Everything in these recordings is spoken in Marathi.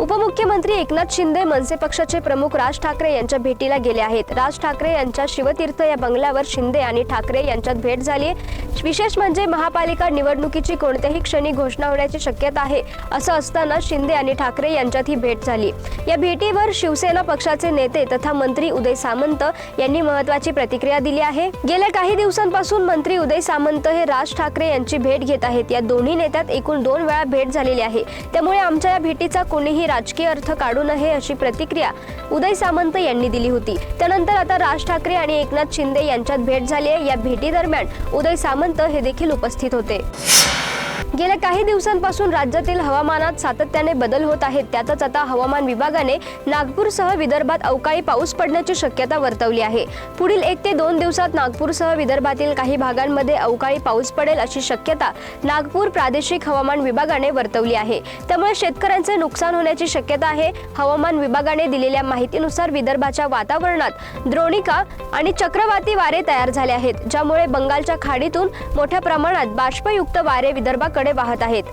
उपमुख्यमंत्री एकनाथ शिंदे मनसे पक्षाचे प्रमुख राज ठाकरे यांच्या भेटीला गेले आहेत. राज ठाकरे यांच्या शिवतीर्थ या बंगल्यावर शिंदे आणि ठाकरे यांच्यात भेट झाली विशेष म्हणजे महापालिका निवडणुकीची कोणत्याही क्षणी घोषणा होण्याची शक्यता आहे असं असताना शिंदे आणि ठाकरे यांच्यात ही भेट झाली. या भेटीवर शिवसेना पक्षाचे नेते तथा मंत्री उदय सामंत यांनी महत्वाची प्रतिक्रिया दिली आहे. गेल्या काही दिवसांपासून मंत्री उदय सामंत हे राज ठाकरे यांची भेट घेत आहेत. या दोन्ही नेत्यात एकूण दोन वेळा भेट झालेली आहे. त्यामुळे आमच्या या भेटीचा कोणीही राजकीय अर्थ काढू नये अशी प्रतिक्रिया उदय सामंत यांनी दिली होती. त्यानंतर आता राज ठाकरे आणि एकनाथ शिंदे यांच्यात भेट झाली आहे. या भेटी दरम्यान उदय सामंत हे देखील उपस्थित होते. गेल्या काही दिवसांपासून राज्यातील हवामानात सातत्याने बदल होत आहेत. त्यातच आता हवामान विभागाने नागपूरसह विदर्भात अवकाळी पाऊस पडण्याची शक्यता वर्तवली आहे. पुढील एक ते दोन दिवसात नागपूरसह विदर्भातील काही भागांमध्ये अवकाळी पाऊस पडेल अशी शक्यता नागपूर प्रादेशिक हवामान विभागाने वर्तवली आहे. त्यामुळे शेतकऱ्यांचे नुकसान होण्याची शक्यता आहे. हवामान विभागाने दिलेल्या माहितीनुसार विदर्भाच्या वातावरणात द्रोणिका आणि चक्रवाती वारे तयार झाले आहेत ज्यामुळे बंगालच्या खाडीतून मोठ्या प्रमाणात बाष्पयुक्त वारे विदर्भाकडे वाहत आहेत.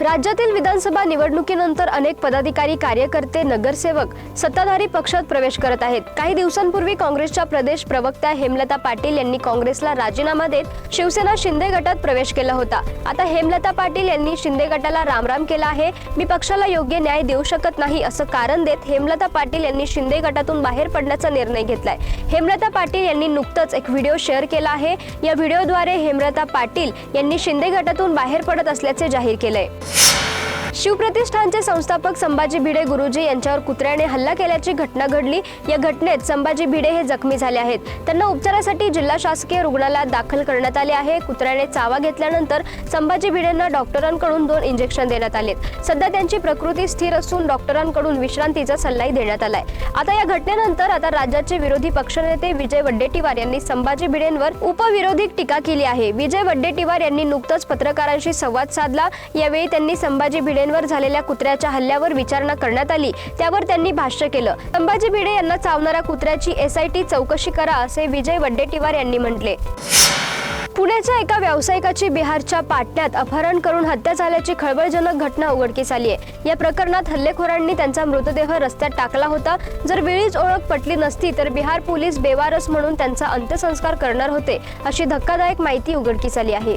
राज्यातील विधानसभा निवडणुकीनंतर अनेक पदाधिकारी कार्यकर्ते नगरसेवक सत्ताधारी पक्षात प्रवेश करत आहेत. काही दिवसांपूर्वी काँग्रेसच्या प्रदेश प्रवक्त्या हेमलता पाटील यांनी काँग्रेसला राजीनामा देत शिवसेना शिंदे गटात प्रवेश केला होता. आता हेमलता पाटील यांनी शिंदे गटाला रामराम केला आहे. मी पक्षाला योग्य न्याय देऊ शकत नाही असं कारण देत हेमलता पाटील यांनी शिंदे गटातून बाहेर पडण्याचा निर्णय घेतलाय. हेमलता पाटील यांनी नुकतंच एक व्हिडिओ शेअर केला आहे. या व्हिडिओद्वारे हेमलता पाटील यांनी शिंदे गटातून बाहेर पडत असल्याचे जाहीर केलंय. you शिवप्रतिष्ठानचे संस्थापक संभाजी भिडे गुरुजी यांच्यावर कुत्र्याने हल्ला केल्याची घटना घडली. या घटनेत संभाजी भिडे हे जखमी झाले आहेत. त्यांना उपचारासाठी जिल्हा शासकीय रुग्णालयात दाखल करण्यात आले आहे. कुत्र्याने चावा घेतल्यानंतर संभाजी भिडेंना डॉक्टरांकडून दोन इंजेक्शन देण्यात आले सध्या त्यांची प्रकृती स्थिर असून डॉक्टरांकडून विश्रांतीचा सल्लाही देण्यात आलाय. आता या घटनेनंतर आता राज्याचे विरोधी पक्षनेते विजय वड्डेटीवार यांनी संभाजी भिडेंवर उपविरोधी टीका केली आहे. विजय वड्डेटीवार यांनी नुकतंच पत्रकारांशी संवाद साधला. यावेळी त्यांनी संभाजी भिडे भिडेंवर झालेल्या कुत्र्याच्या हल्ल्यावर विचारणा करण्यात आली. त्यावर त्यांनी भाष्य केलं. संभाजी भिडे यांना चावणाऱ्या कुत्र्याची एसआयटी चौकशी करा असे विजय वड्डेटीवार यांनी म्हटले. पुण्याच्या एका व्यावसायिकाची बिहारच्या पाटण्यात अपहरण करून हत्या झाल्याची खळबळजनक घटना उघडकीस आली आहे. या प्रकरणात हल्लेखोरांनी त्यांचा मृतदेह रस्त्यात टाकला होता. जर वेळीच ओळख पटली नसती तर बिहार पोलीस बेवारस म्हणून त्यांचा अंत्यसंस्कार करणार होते अशी धक्कादायक माहिती उघडकीस आली आहे.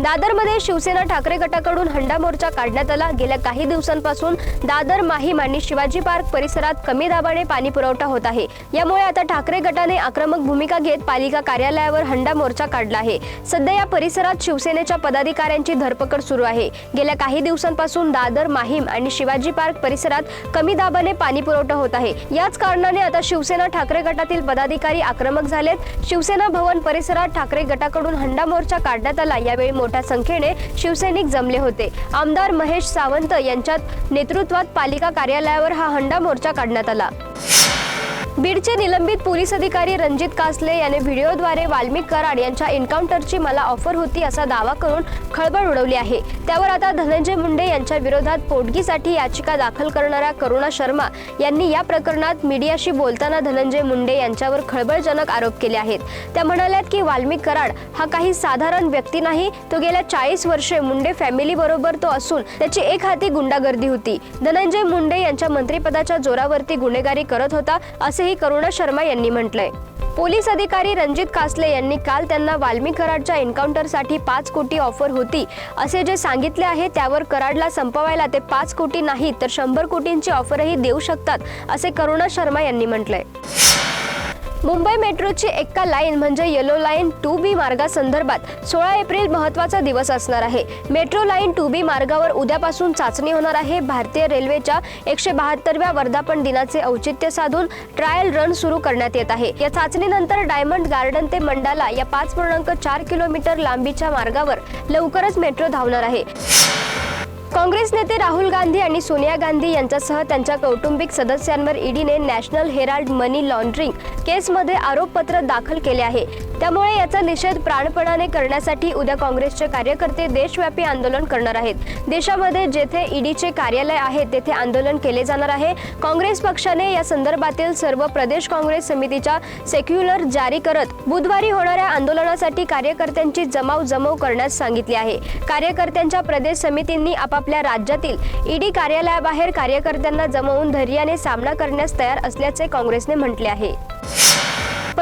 दादरमध्ये शिवसेना ठाकरे गटाकडून हंडा मोर्चा काढण्यात आला. गेल्या काही दिवसांपासून दादर माहीम आणि शिवाजी पार्क परिसरात कमी दाबाने पाणी पुरवठा होत आहे. यामुळे आता ठाकरे गटाने आक्रमक भूमिका घेत पालिका कार्यालयावर हंडा मोर्चा काढला आहे. सध्या या परिसरात शिवसेनेच्या पदाधिकाऱ्यांची धरपकड सुरू आहे. गेल्या काही दिवसांपासून दादर माहीम आणि शिवाजी पार्क परिसरात कमी दाबाने पाणी पुरवठा होत आहे. याच कारणाने आता शिवसेना ठाकरे गटातील पदाधिकारी आक्रमक झालेत. शिवसेना भवन परिसरात ठाकरे गटाकडून हंडा मोर्चा काढण्यात आला. यावेळी मोठ्या संख्येने शिवसैनिक जमले होते. आमदार महेश सावंत यांच्या नेतृत्वात पालिका कार्यालयावर हा हंडा मोर्चा काढण्यात आला. बीडचे निलंबित पोलीस अधिकारी रणजित कासले याने व्हिडिओद्वारे वाल्मिक कराड यांच्या एन्काउंटरची मला ऑफर होती असा दावा करून खळबळ उडवली आहे. त्यावर आता धनंजय मुंडे यांच्या विरोधात पोटगीसाठी याचिका दाखल करणाऱ्या करुणा शर्मा यांनी या प्रकरणात मीडियाशी बोलताना धनंजय मुंडे यांच्यावर खळबळजनक आरोप केले आहेत. त्या म्हणाल्यात की वाल्मिक कराड हा काही साधारण व्यक्ती नाही तो गेल्या चाळीस वर्षे मुंडे फॅमिली बरोबर तो असून त्याची एक हाती गुंडागर्दी होती. धनंजय मुंडे यांच्या मंत्रिपदाच्या जोरावरती गुन्हेगारी करत होता असे असंही करुणा शर्मा यांनी म्हटलंय. पोलीस अधिकारी रणजित कासले यांनी काल त्यांना वाल्मी कराडच्या एन्काउंटरसाठी पाच कोटी ऑफर होती. असे जे सांगितले आहे त्यावर कराडला संपवायला ते पाच कोटी नाही तर शंभर कोटींची ऑफरही देऊ शकतात असे करुणा शर्मा यांनी म्हटलंय. मुंबई मेट्रोची एक्का लाईन म्हणजे येलो लाईन टू बी मार्गासंदर्भात सोळा एप्रिल महत्त्वाचा दिवस असणार आहे. मेट्रो लाईन टू बी मार्गावर उद्यापासून चाचणी होणार आहे. भारतीय रेल्वेच्या एकशे बहात्तरव्या वर्धापन दिनाचे औचित्य साधून ट्रायल रन सुरू करण्यात येत आहे. या चाचणीनंतर डायमंड गार्डन ते मंडाला या पाच पूर्णांक चार किलोमीटर लांबीच्या मार्गावर लवकरच मेट्रो धावणार आहे. काँग्रेस नेते राहुल गांधी आणि सोनिया गांधी यांच्यासह त्यांच्या कौटुंबिक सदस्यांवर ईडीने नॅशनल हेराल्ड मनी लॉन्ड्रिंग केसमध्ये आरोपपत्र दाखल केले आहे. त्यामुळे याचा निषेध प्राणपणाने करण्यासाठी उद्या काँग्रेसचे कार्यकर्ते देशव्यापी आंदोलन करणार आहेत. देशामध्ये जेथे ईडीचे कार्यालय आहे तेथे आंदोलन केले जाणार आहे. काँग्रेस पक्षाने या संदर्भातील सर्व प्रदेश काँग्रेस समितीच्या सेक्युलर जारी करत बुधवारी होणाऱ्या आंदोलनासाठी कार्यकर्त्यांची जमाव जमव करण्यास सांगितले आहे. कार्यकर्त्यांच्या प्रदेश समितींनी आपाप आपल्या राज्यातील ईडी कार्यालयाबाहेर कार्यकर्त्यांना जमवून धैर्याने सामना करण्यास तयार असल्याचे काँग्रेसने म्हटले आहे.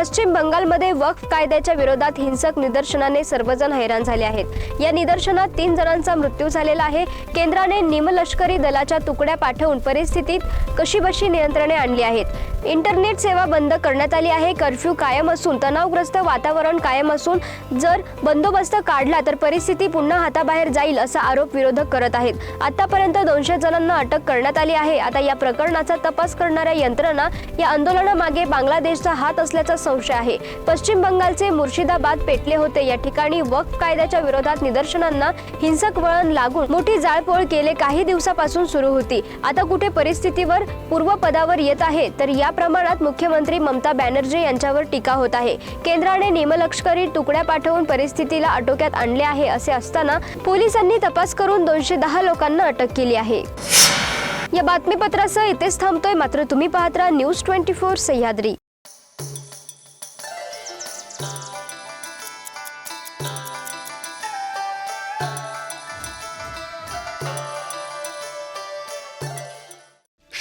पश्चिम बंगालमध्ये वक्फ कायद्याच्या विरोधात हिंसक निदर्शनाने सर्वजण हैराण झाले आहेत. या निदर्शनात तीन जणांचा मृत्यू झालेला आहे. केंद्राने निमलष्करी दलाच्या तुकड्या पाठवून परिस्थितीत कशीबशी नियंत्रणे आणली आहेत. इंटरनेट सेवा बंद करण्यात आली आहे. कर्फ्यू कायम असून तणावग्रस्त वातावरण कायम असून जर बंदोबस्त काढला तर परिस्थिती पुन्हा हाताबाहेर जाईल असा आरोप विरोधक करत आहेत. आतापर्यंत दोनशे जणांना अटक करण्यात आली आहे. आता या प्रकरणाचा तपास करणाऱ्या यंत्रणा या आंदोलनामागे बांगलादेशचा हात असल्याचा संशय आहे. पश्चिम बंगालचे मुर्शिदाबाद पेटले होते. या ठिकाणी वक्फ कायद्याच्या विरोधात निदर्शनांना हिंसक वळण लागून मोठी जाळपोळ गेले काही दिवसापासून सुरू होती. आता कुठे परिस्थितीवर पूर्वपदावर येत आहे तर या प्रमाणात मुख्यमंत्री ममता बॅनर्जी यांच्यावर टीका होत आहे. केंद्राने निमलष्करी तुकड्या पाठवून परिस्थितीला आटोक्यात आणले आहे असे असताना पोलिसांनी तपास करून दोनशे दहा लोकांना अटक केली आहे. या बातमीपत्रासह इथेच थांबतोय. मात्र तुम्ही पाहत राहा न्यूज ट्वेंटी फोर सह्याद्री.